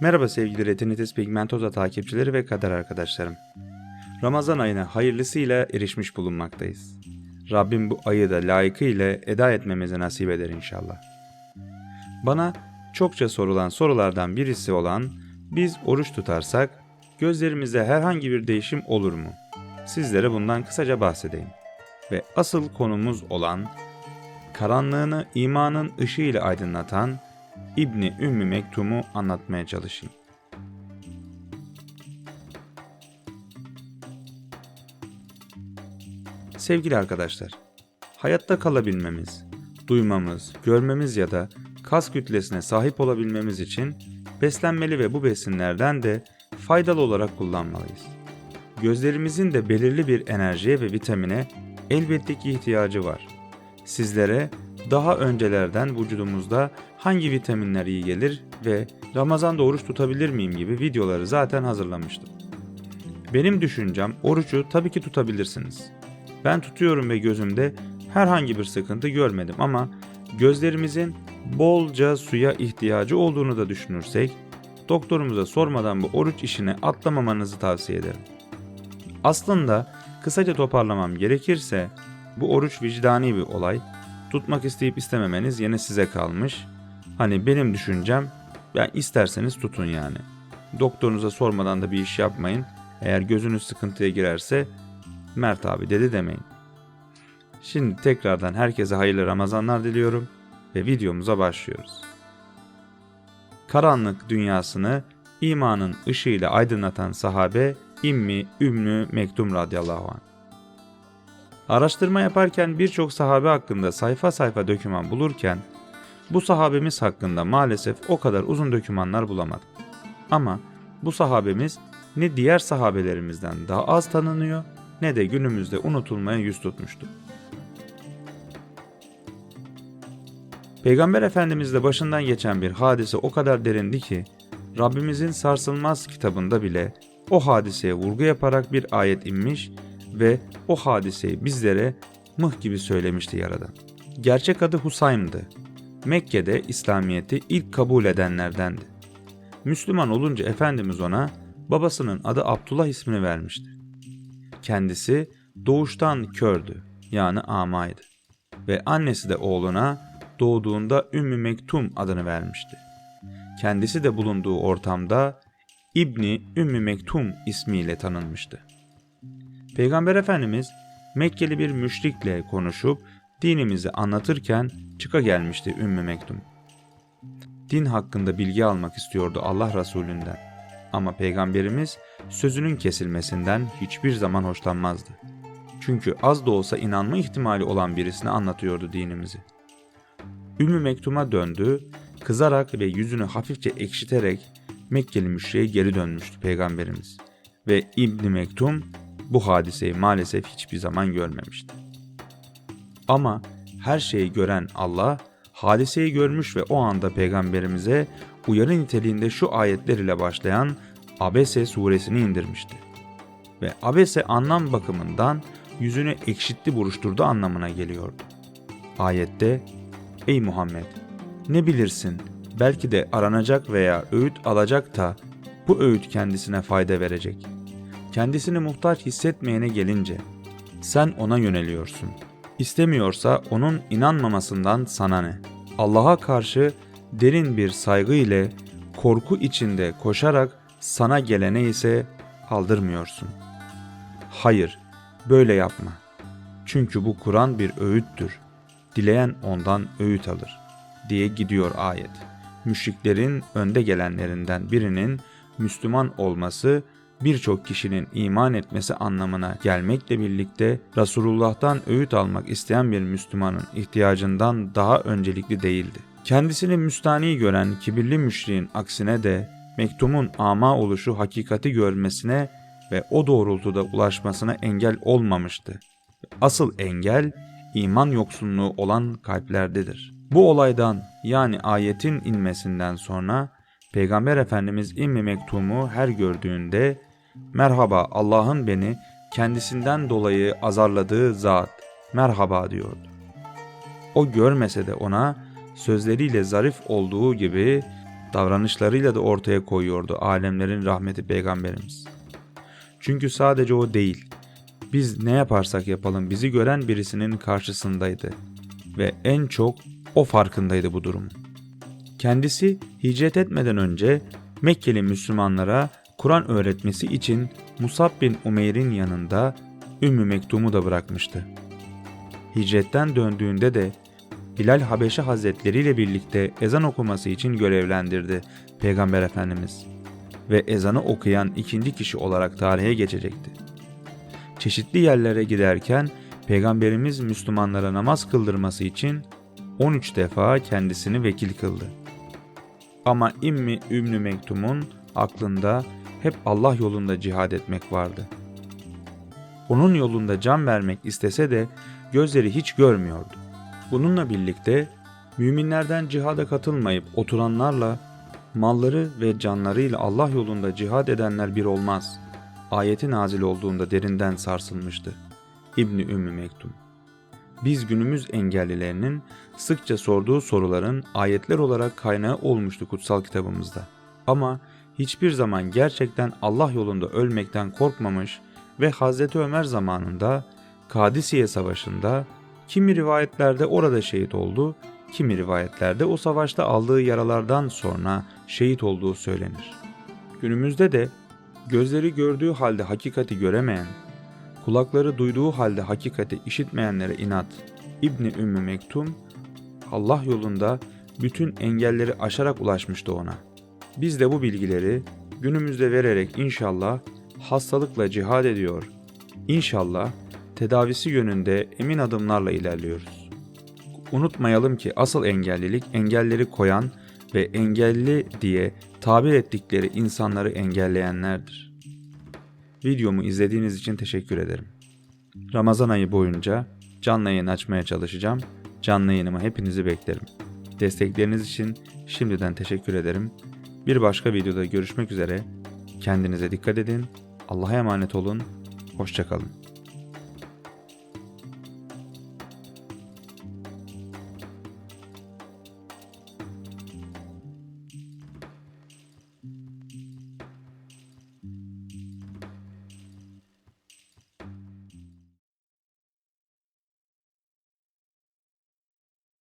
Merhaba sevgili Retinitis Pigmentosa takipçileri ve kader arkadaşlarım. Ramazan ayına hayırlısıyla erişmiş bulunmaktayız. Rabbim bu ayı da layıkıyla eda etmemizi nasip eder inşallah. Bana çokça sorulan sorulardan birisi olan biz oruç tutarsak gözlerimizde herhangi bir değişim olur mu? Sizlere bundan kısaca bahsedeyim. Ve asıl konumuz olan karanlığını imanın ışığıyla aydınlatan İbni Ümmü Mektum'u anlatmaya çalışayım. Sevgili arkadaşlar, hayatta kalabilmemiz, duymamız, görmemiz ya da kas kütlesine sahip olabilmemiz için beslenmeli ve bu besinlerden de faydalı olarak kullanmalıyız. Gözlerimizin de belirli bir enerjiye ve vitamine elbette ki ihtiyacı var. Sizlere daha öncelerden vücudumuzda hangi vitaminler iyi gelir ve Ramazan'da oruç tutabilir miyim gibi videoları zaten hazırlamıştım. Benim düşüncem orucu tabii ki tutabilirsiniz. Ben tutuyorum ve gözümde herhangi bir sıkıntı görmedim ama gözlerimizin bolca suya ihtiyacı olduğunu da düşünürsek doktorumuza sormadan bu oruç işine atlamamanızı tavsiye ederim. Aslında kısaca toparlamam gerekirse bu oruç vicdani bir olay. Tutmak isteyip istememeniz yine size kalmış. Hani benim düşüncem ben isterseniz tutun yani. Doktorunuza sormadan da bir iş yapmayın. Eğer gözünüz sıkıntıya girerse Mert abi dedi demeyin. Şimdi tekrardan herkese hayırlı Ramazanlar diliyorum ve videomuza başlıyoruz. Karanlık dünyasını imanın ışığıyla aydınlatan sahabe İmmi Ümmü Mektum radıyallahu anh. Araştırma yaparken birçok sahabe hakkında sayfa sayfa döküman bulurken bu sahabemiz hakkında maalesef o kadar uzun dökümanlar bulamadım. Ama bu sahabemiz ne diğer sahabelerimizden daha az tanınıyor ne de günümüzde unutulmaya yüz tutmuştu. Peygamber Efendimizle başından geçen bir hadise o kadar derindi ki Rabbimizin sarsılmaz kitabında bile o hadiseye vurgu yaparak bir ayet inmiş ve o hadiseyi bizlere mıh gibi söylemişti Yaradan. Gerçek adı Husaym'dı. Mekke'de İslamiyet'i ilk kabul edenlerdendi. Müslüman olunca Efendimiz ona babasının adı Abdullah ismini vermişti. Kendisi doğuştan kördü yani amaydı ve annesi de oğluna doğduğunda Ümmü Mektum adını vermişti. Kendisi de bulunduğu ortamda İbni Ümmü Mektum ismiyle tanınmıştı. Peygamber Efendimiz Mekkeli bir müşrikle konuşup dinimizi anlatırken çıka gelmişti Ümmü Mektum. Din hakkında bilgi almak istiyordu Allah Resulünden. Ama Peygamberimiz sözünün kesilmesinden hiçbir zaman hoşlanmazdı. Çünkü az da olsa inanma ihtimali olan birisine anlatıyordu dinimizi. Ümmü Mektum'a döndü, kızarak ve yüzünü hafifçe ekşiterek Mekkeli müşriye geri dönmüştü Peygamberimiz. Ve İbni Mektum bu hadiseyi maalesef hiçbir zaman görmemişti. Ama her şeyi gören Allah hadiseyi görmüş ve o anda peygamberimize uyarı niteliğinde şu ayetler ile başlayan Abese suresini indirmişti. Ve Abese anlam bakımından yüzünü ekşitti buruşturdu anlamına geliyordu. Ayette Ey Muhammed ne bilirsin belki de aranacak veya öğüt alacak da bu öğüt kendisine fayda verecek. Kendisini muhtaç hissetmeyene gelince sen ona yöneliyorsun. İstemiyorsa onun inanmamasından sana ne? Allah'a karşı derin bir saygı ile korku içinde koşarak sana gelene ise aldırmıyorsun. Hayır, böyle yapma. Çünkü bu Kur'an bir öğüttür. Dileyen ondan öğüt alır diye gidiyor ayet. Müşriklerin önde gelenlerinden birinin Müslüman olması birçok kişinin iman etmesi anlamına gelmekle birlikte Resulullah'tan öğüt almak isteyen bir Müslümanın ihtiyacından daha öncelikli değildi. Kendisini müstani gören kibirli müşriğin aksine de mektumun ama oluşu hakikati görmesine ve o doğrultuda ulaşmasına engel olmamıştı. Asıl engel iman yoksunluğu olan kalplerdedir. Bu olaydan yani ayetin inmesinden sonra Peygamber Efendimiz İmmi Mektum'u her gördüğünde merhaba Allah'ın beni kendisinden dolayı azarladığı zat merhaba diyordu. O görmese de ona sözleriyle zarif olduğu gibi davranışlarıyla da ortaya koyuyordu alemlerin rahmeti peygamberimiz. Çünkü sadece o değil, biz ne yaparsak yapalım bizi gören birisinin karşısındaydı ve en çok o farkındaydı bu durumun. Kendisi hicret etmeden önce Mekkeli Müslümanlara Kur'an öğretmesi için Musab bin Umeyr'in yanında Ümmü Mektum'u da bırakmıştı. Hicretten döndüğünde de Bilal Habeşi Hazretleri ile birlikte ezan okuması için görevlendirdi Peygamber Efendimiz ve ezanı okuyan ikinci kişi olarak tarihe geçecekti. Çeşitli yerlere giderken Peygamberimiz Müslümanlara namaz kıldırması için 13 defa kendisini vekil kıldı. Ama İmmi Ümmü Mektum'un aklında hep Allah yolunda cihad etmek vardı. Onun yolunda can vermek istese de gözleri hiç görmüyordu. Bununla birlikte müminlerden cihada katılmayıp oturanlarla malları ve canlarıyla Allah yolunda cihad edenler bir olmaz. Ayeti nazil olduğunda derinden sarsılmıştı. İbni Ümmü Mektum. Biz günümüz engellilerinin sıkça sorduğu soruların ayetler olarak kaynağı olmuştu kutsal kitabımızda. Ama hiçbir zaman gerçekten Allah yolunda ölmekten korkmamış ve Hazreti Ömer zamanında Kadisiye Savaşı'nda kimi rivayetlerde orada şehit oldu, kimi rivayetlerde o savaşta aldığı yaralardan sonra şehit olduğu söylenir. Günümüzde de gözleri gördüğü halde hakikati göremeyen, kulakları duyduğu halde hakikati işitmeyenlere inat İbni Ümmü Mektum Allah yolunda bütün engelleri aşarak ulaşmıştı ona. Biz de bu bilgileri günümüzde vererek inşallah hastalıkla cihad ediyor. İnşallah tedavisi yönünde emin adımlarla ilerliyoruz. Unutmayalım ki asıl engellilik engelleri koyan ve engelli diye tabir ettikleri insanları engelleyenlerdir. Videomu izlediğiniz için teşekkür ederim. Ramazan ayı boyunca canlı yayın açmaya çalışacağım. Canlı yayınıma hepinizi beklerim. Destekleriniz için şimdiden teşekkür ederim. Bir başka videoda görüşmek üzere. Kendinize dikkat edin. Allah'a emanet olun. Hoşçakalın.